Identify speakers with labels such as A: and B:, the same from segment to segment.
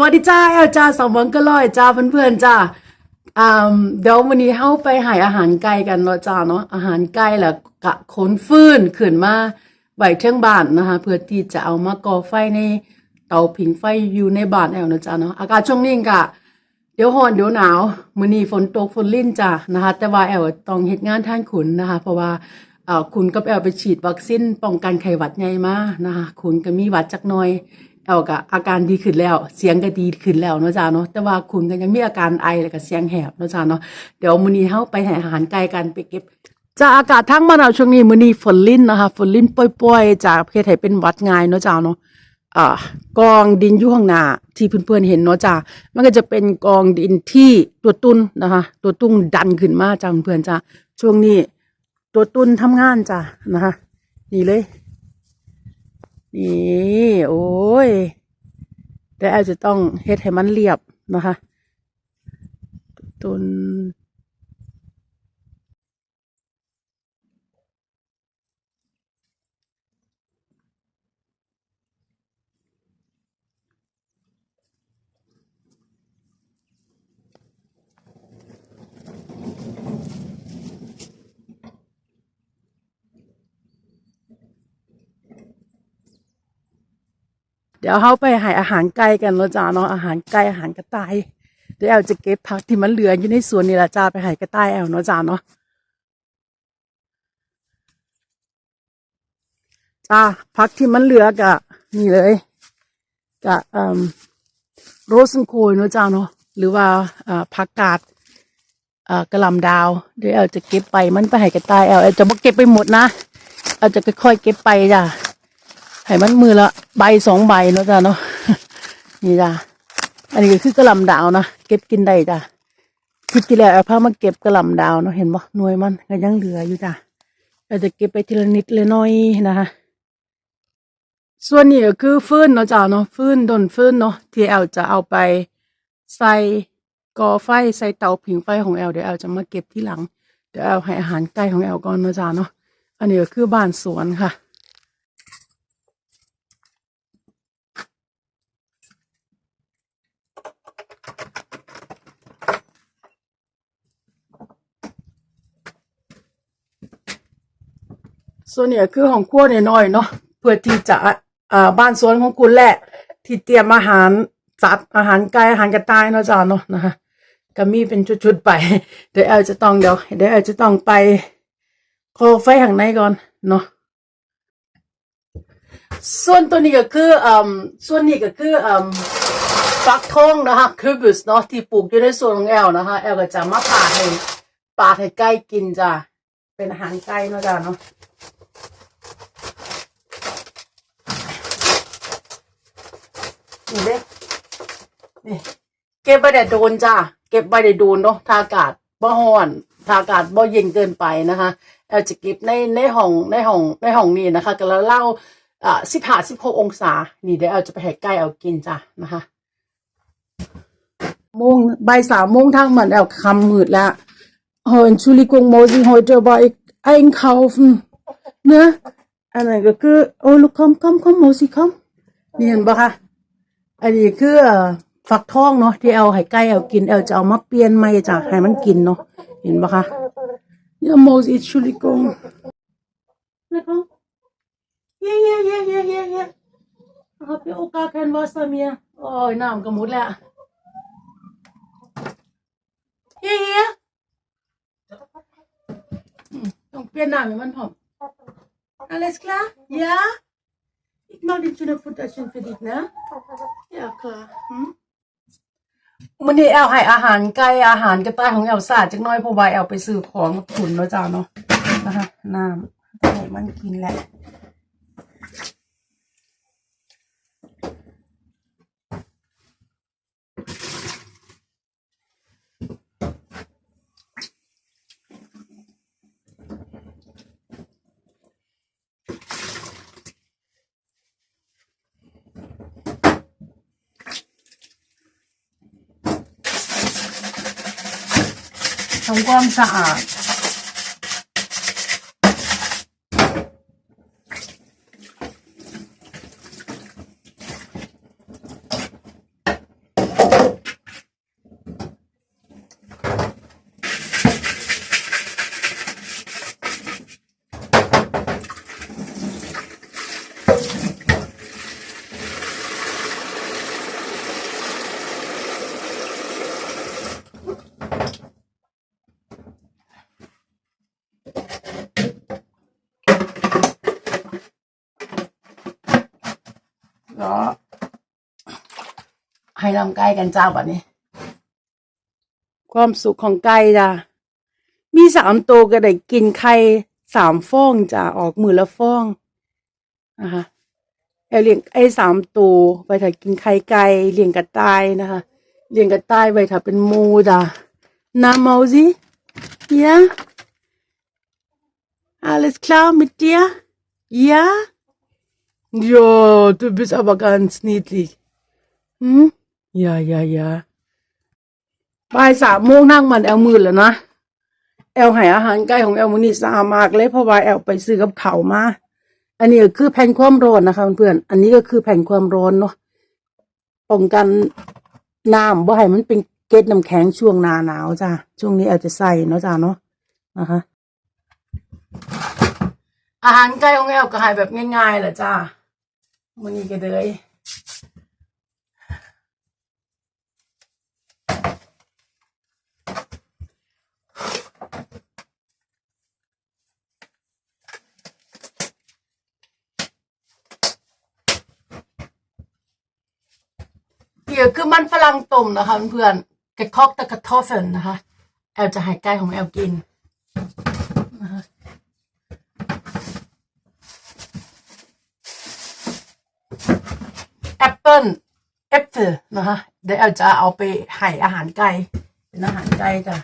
A: วัสดีจ้าแอลจ้าสาวเมืองก็ลอยจ้าเพื่อนๆจ้าเดี๋ยววันนี้เฮาไปหายอาหารไก่กันเนาะจ้าเนาะอาหารไก่แล้วกะขนฟืนขึ้นมาไว้เทิงบ้านนะคะเพื่อที่จะเอามาก่อไฟในเตาผิงไฟอยู่ในบ้านแอลเนาะจ้าเนาะอากาศช่วงนี้กะเดี๋ยวร้อนเดี๋ยวหนาวมื้อนี้ฝนตกฝนลิ่นจ้ะนะคะ แต่ว่าแอลต้องเฮ็ดงานท่านขุนนะคะ เพราะว่าคุณกับแอลไปฉีดวัคซีนป้องกันไข้หวัดใหญ่มานะคะคุณก็มีหวัดจักหน่อย แอลก็อาการดีขึ้นแล้ว เสียงก็ดีขึ้นแล้วเนาะจ้าเนาะแต่ว่าคุณก็ยังมีอาการไอแล้วก็เสียงแหบเนาะจ้าเนาะเดี๋ยวมื้อนี้เฮาไปให้อาหารไก่กันไปเก็บจ้าอากาศทั้งมานาวช่วงนี้มื้อนี้ฝนลินนะคะฝนลิ่นปล่อยๆจากเฮ็ดให้เป็นวัดง่ายเนาะจ้าเนาะอ่ากองดินอยู่ข้างหน้าที่เพื่อนๆเห็นเนาะจ้ามันก็จะเป็นกองดินที่ตัวตุ้นนะคะ ตัวตุ้งดันขึ้นมาจ้าเพื่อนๆจ้าช่วงนี้ตัวตุ้นทำงานจ้านะคะนี่เลยนี่โอ้ ยแต่อาจจะต้องเฮ็ดให้มันเรียบนะคะตุน เดี๋ยวเขาไปหาอาหารไก่กันแล้วจ้าเนาะอาหารไก่อาหารกระต่ายเดี๋ยวแอลจะเก็บผักที่มันเหลืออยู่ในสวนนี่แหละจ้าไปหากระต่ายแอลเนาะจ้าเนาะจ้าผักที่มันเหลือกะนี่เลยกะเอ่อโรสนโคยเนาะจ้าเนาะหรือว่าอ่าผักกาดอ่ากระลำดาว เดี๋ยวแอลจะเก็บไปมันไปหากระต่ายแอลแอลจะบ่เก็บไปหมดนะแอลจะค่อยๆเก็บไปจ้า ให้มันมือละใบสองใบเนาะจ้ะเนาะนี่จ้ะอันนี้ก็คือกระลำดาวนะเก็บกินได้จ้ะคิดกี่แล้วเอาผ้ามาเก็บกระลำดาวเนาะเห็นบ่หน่วยมันก็ยังเหลืออยู่จ้ะเราจะเก็บไปทีละนิดเละน้อยนะคะส่วนนี้ก็คือฟืนเนาะจ้ะเนาะฟืนดนฟืนเนาะที่แอลจะเอาไปใส่ก่อไฟใส่เตาผิงไฟของแอลเดี๋ยวแอลจะมาเก็บที่หลังเดี๋ยวแอลให้อาหารไก่ของแอลก่อนเนาะจ้ะเนาะอันนี้ก็คือบ้านสวนค่ะ ส่วนเนี่ยคือของครัวน้อยๆเนาะเพื่อที่จะอ่าบ้านสวนของคุณแหละ ที่เตรียมอาหารสัตว์อาหารไก่อาหารกระต่ายเนาะจ้าเนาะนะคะก็มีเป็นชุดๆไป เดี๋ยวแอลจะต้องเดี๋ยวเดี๋ยวแอลจะต้องไปโคอไฟข้างในก่อนเนาะส่วนตัวนี้ก็คืออ่าส่วนนี้ก็คืออ่าฟักทองนะคะคือบุสเนาะที่ปลูกอยู่ในสวนของแอลนะคะแอลก็จะมาปาดให้ปาดให้ไก่กินจ้ะเป็นอาหารไก่เนาะจ้าเนาะ นี่เด้นี่เก็บไปแต่โดนจ้าเก็บไปแต่โดนเนาะทาอากาศบ่ฮ้อนทาอากาศบ่เย็นเกินไปนะคะแอลจะเก็บในในห้องในห้องในห้องนี้นะคะก็แล้วเล่าอ่าสิบห้าสิบหกองศา นี่เดี๋ยวแอลจะไปให้ใกล้เอากินจ้ะนะคะโมงใบสามโมงทางเหมือนแอลคำมืดแล้ว Oh, Entschuldigung, muss ich heute aber einkaufen? Ne? อันนั้นก็คือโอ้ลูกคอมคอมคอมโมสิคอมนี่เห็นปะคะ อันนี้คือเอ่อฟักทองเนาะที่เอาให้ไก่เอากินเอาจะเอามาเปลี่ยนใหม่จ้ะให้มันกินเนาะเห็นปะคะยาโมสอิชุลิกงเย่เย่เย่เย่เย่เย่ฮับพี่โอกาแคนวาสเมียโอ้ยน้ำก็หมดแล้วเย่เย่อืมต้องเปลี่ยนน้ำให้มันพร้อม Alles klar? Ja? Ich mache die schöne Futterchen für dich, ne? มันนี้แอลให้อาหารไก่อาหารกระต่ายของแอลสาดจักน้อยเพราะว่าแอลไปซื้อของขุนเนาะจ้าเนาะนะคะน้ำให้มันกินแหละ ทำความสะอาด ให้นำไก่กันเจ้าบัดนี้ ความสุขของไก่จ้ะมีสามตัวก็ได้กินไข่สามฟองจ้ะออกมือละฟองนะคะแอลเลี้ยงไอ้สามตัวไปถ้ากินไข่ไก่เลี้ยงกระต่ายนะคะเลี้ยงกระต่ายไว้ถ้าเป็นมูจ้ะน้ำเมาสิ Ja? Alles klar mit dir? Ja? Ja, du bist aber ganz niedlich. Hm? Ja, ja, ja. บ่ายสามโมงนั่งมันแอลมืดแล้วนะ แอลให้อาหารไก่ของแอลมือนี่สามากเลยเพราะว่าแอลไปซื้อกับเขามา อันนี้คือแผ่นความร้อนนะคะเพื่อนๆอันนี้ก็คือแผ่นความร้อนเนาะ ป้องกันน้ำบ่ให้มันเป็นเกล็ดน้ำแข็งช่วงหนาหนาวจ้ะช่วงนี้แอลจะใส่เนาะจ้ะเนาะนะคะ อาหารไก่ของแอลก็ให้แบบง่ายๆแหละจ้ามือนี้ก็เลย เดี๋ยวคือมันฝรั่งต้มนะคะเพื่อนๆกระคอกตะกระทอฟเฟนนะคะ แอลจะให้ไก่ของแอลกินนะคะแอปเปิลแอปเปิลนะคะเดี๋ยวแอลจะเอาไปให้อาหารไก่เป็นอาหารไก่จ้ะ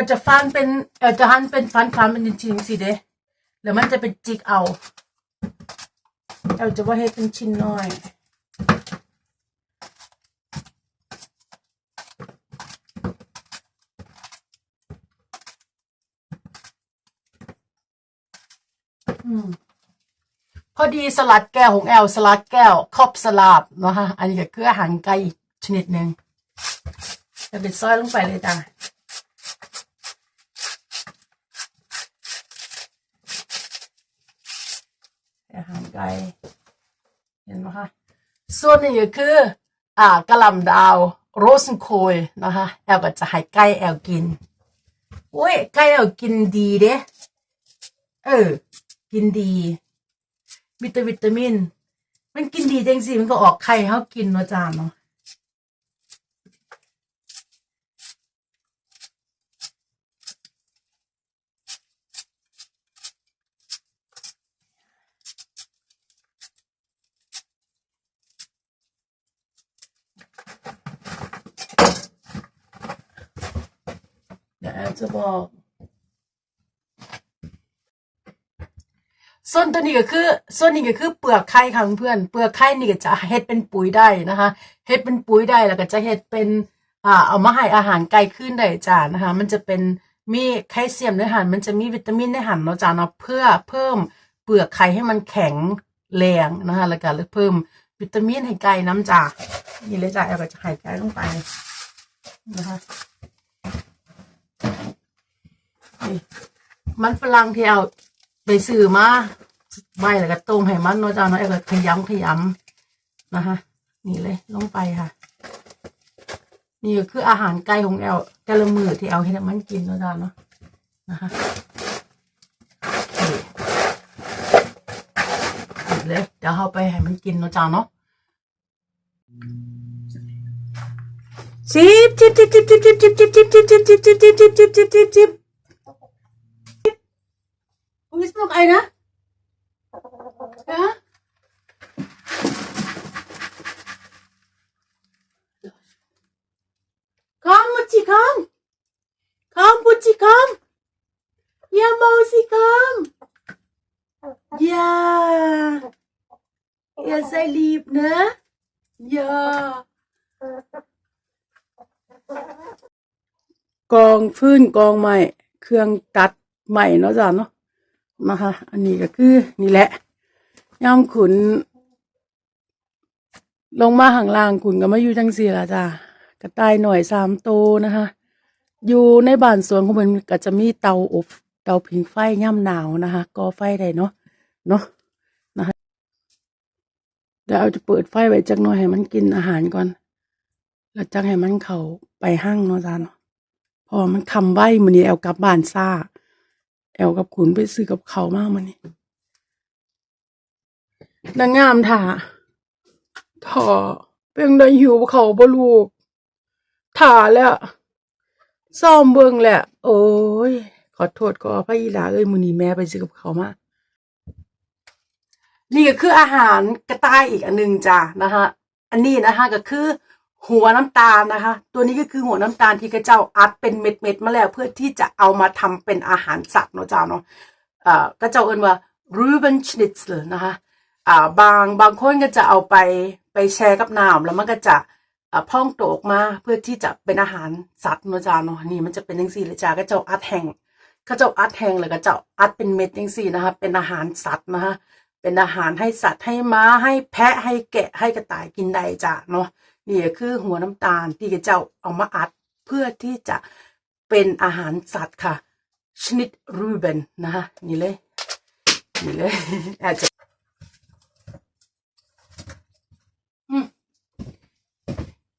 A: ลจะฟันเป็นแอลจะหั่นเป็นฟันฟันเป็นชิ้นๆสิเด้แล้วมันจะเป็นจิกเอาแอลจะว่าให้เป็นชิ้นน้อยอืมพอดีสลัดแก้วของแอลสลัดแก้วครอบสลัดนะคะอันนี้ก็คืออาหารไก่อีกชนิดหนึ่งจะเป็นซอยลงไปเลยจ้ะอาหาร ไกล เห็นไหมคะ ส่วนนี้ก็คือ อ่ากระหลำดาวโรสโคยนะคะแอลก็จะให้ไก่แอลกินโอ้ยไก่แอลกินดีเด้เออ กินดีมีแต่วิตามิน มันกินดีจังสิมันก็ออกไข่ให้เขากินเนาะจานเนาะเดี๋ยวแอล จะบอกส่วนตัวนี้ก็คือส่วนนี้ก็คือเปลือกไข่ค่ะเพื่อนเปลือกไข่นี่ก็จะเฮ็ดเป็นปุ๋ยได้นะคะเฮ็ดเป็นปุ๋ยได้แล้วก็จะเฮ็ดเป็นอ่าเอามาให้อาหารไก่ขึ้นได้จ้านะคะ มันจะเป็นมีแคลเซียมในหันมันจะมีวิตามินในหันเนาะจ้าเนาะเพื่อเพิ่มเปลือกไข่ให้มันแข็งแรงนะคะแล้วก็เพิ่มวิตามินให้ไก่น้ำจ้านี่เลยจ้าเอาก็จะให้ไก่ลงไปนะคะ มันฝรั่งที่เอาไปซื้อมาไว้แล้วก็ต้มให้มันเนาะจ้าเนาะแล้วก็ขยำขยำนะคะนี่เลยลงไปค่ะ นี่ก็คืออาหารไก่ของแอลแต่ละมือที่แอลให้มันกินเนาะจ้าเนาะนะคะนี่เลยเดี๋ยวเอาไปให้มันกินเนาะจ้าเนาะจิบจิบจิบจิบจิบจิบจิบจิบจิบจิบจิบจิบจิบจิบจิบ lúc Gusto kayo na? Ha? Come, Mochi, come. Come, Mochi, come. Yeah, Mousy, come. Yeah. Yeah, sa lip ne? Yeah. Còn phun còn mày, khương tắt mày nó ra nó. ม่เครื่องตัดใหม่เนะคะอันนี้ก็คือนี่แหละย่ำขุน ลงมาห่างล่างขุนก็มาอยู่จังสี่ละจ้ะกระต่ายหน่อยสามโตวนะคะ อยู่ในบ้านสวนของมันก็จะมีเตาอบเตาผิงไฟย่ำหนาวนะคะก่อไฟได้เนาะเนาะนะคะเดี๋ยวเอาจะเปิดไฟไว้จักหน่อยให้มันกินอาหารก่อน แล้วจังให้มันเข้าไปห้างเนาะจ้าเนาะพอมันคำไว้มื้อนี้แอลกลับบ้านซ่า แอลกับขุนไปซื้อกับเขามากมื้อนี้นางงามท่าท่อเป็นได้หิวเขาบ่ลูกท่าแล้วซ่อมเบิ่งแหละ โอ้ย ขอโทษขออภัยอีหลาเอ้ยมือนีแม่ไปซื้อกับเขามานี่ก็คืออาหารกระต่ายอีกอันหนึงจ้ะนะคะอันนี้นะคะก็คือ หัวน้ำตาลนะคะ ตัวนี้ก็คือหัวน้ำตาลที่กระเจ้าอัดเป็นเม็ดๆมาแล้วเพื่อที่จะเอามาทำเป็นอาหารสัตว์เนาะจ้าเนาะเอ่อกระเจ้าเอินว่า Ruben Schnitzel นะคะอ่าบางบางคนก็จะเอาไปไปแช่กับน้ำแล้วมันก็จะพองโตออกมาเพื่อที่จะเป็นอาหารสัตว์เนาะจ้าเนาะนี่มันจะเป็นจังซี่เลยจ้ากระเจ้าอัดแห้งกระเจ้าอัดแห้งแล้วก็เจ้าอัดเป็นเม็ดจังซี่นะคะเป็นอาหารสัตว์นะคะเป็นอาหารให้สัตว์ให้ม้าให้แพะให้แกะให้กระต่ายกินได้จ้ะเนาะ นี่คือหัวน้ำตาลที่เจ้าเอามาอัดเพื่อที่จะเป็นอาหารสัตว์ค่ะ ชนิดรูเบนนะคะนี่เลย นี่เลยอาจจะ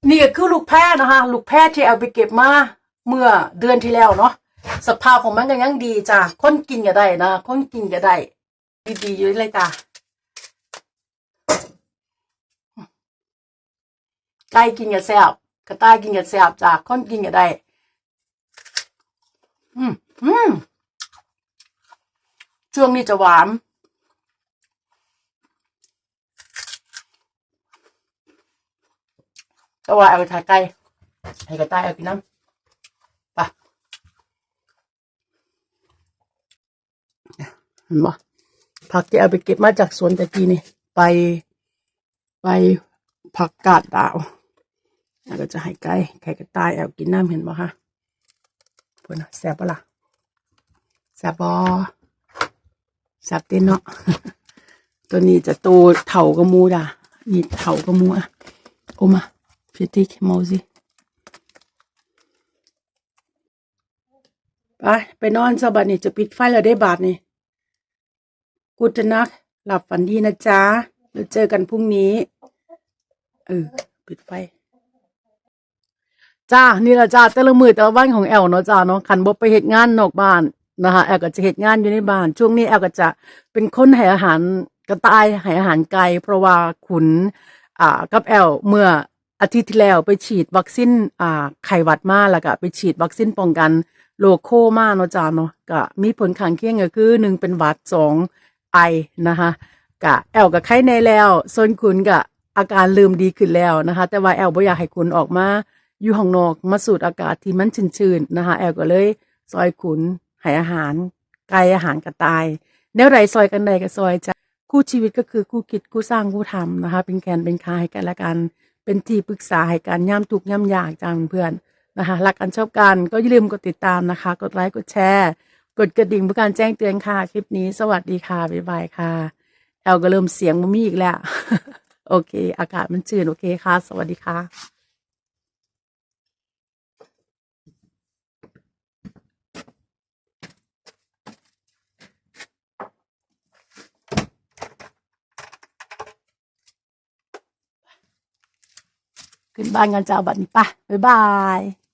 A: นี่ก็คือลูกแพะนะคะ ลูกแพะที่เอาไปเก็บมาเมื่อเดือนที่แล้วเนาะสภาพของมันก็ยังดีจ้ะคนกินก็ได้นะคนกินก็ได้ ดีๆอยู่เลยจ้ะ ไก่กินกับแซ่บกระต่ายกินกับแซ่บจ้ะคนกินก็ได้อืมอืมช่วงนี้จะหวานแต่ว่าเอาไปทายไก่ให้กระต่ายเอากินน้ำไปเห็นปะผักที่เอาไปเก็บมาจากสวนตะกี้นี่ ไปไปผักกาดดาว แล้วก็จะให้ไก่ไข่กระต่ายแอบกินน้ำเห็นบ่คะเพื่อนแซ่บปะล่ะแซ่บบอแซ่บเต้นเนาะตัวนี้จะโตเท่ากับหมูด่ะนี่เท่ากับหมูอะโอมาพิติกเมาสิไปไปนอนสบัดนี่จะปิดไฟแล้วได้บาทนี่กูจะนัก หลับฝันดีนะจ๊ะแล้วเจอกันพรุ่งนี้ เออ ปิดไฟ จ้านี่แหละจ้าแต่ละมือแต่ละวันของแอลเนาะจ้าเนาะขันบบไปเหตุงานนอกบ้านนะคะแอลก็จะเหตุงานอยู่ในบ้าน ช่วงนี้แอลก็จะเป็นคนให้อาหารกระต่ายให้อาหารไก่เพราะว่าขุนอ่ากับแอลเมื่ออาทิตย์ที่แล้วไปฉีดวัคซีนอ่าไข้หวัดมาแล้วก็ไปฉีดวัคซีนป้องกันโรคโคมาเนาะจ้าเนาะก็มีผลข้างเคียงก็คือหนึ่งเป็นหวัดสองไอนะคะกะแอลกับไข้ในแล้วส่วนคุณกะอาการลืมดีขึ้นแล้วนะคะ แต่ว่าแอลบ่อยากให้คุณออกมา อยู่ห้องนอกมาสูดอากาศที่มันชื้นๆนะคะแอลก็เลยซอยขุนให้อาหารไก่อาหารกระตายแนวไรซอยกันใดก็ซอยจะคู่ชีวิตก็คือคู่คิดคู่สร้างคู่ทำนะคะ เป็นแขนเป็นขาให้กันและกัน เป็นที่ปรึกษาให้กันย่ำทุกย่ำยากจ้าเพื่อนนะคะรักกันชอบกันก็อย่าลืมกดติดตามนะคะ กดไลค์กดแชร์กดกระดิ่งเพื่อการแจ้งเตือนค่ะ คลิปนี้สวัสดีค่ะ บ๊ายบายค่ะ แอลก็เริ่มเสียงมันมีอีกแล้ว โอเค อากาศมันชื้นโอเคค่ะ สวัสดีค่ะ ขึ้นบ้านกันจ้าบัดนี้ปะบ๊ายบาย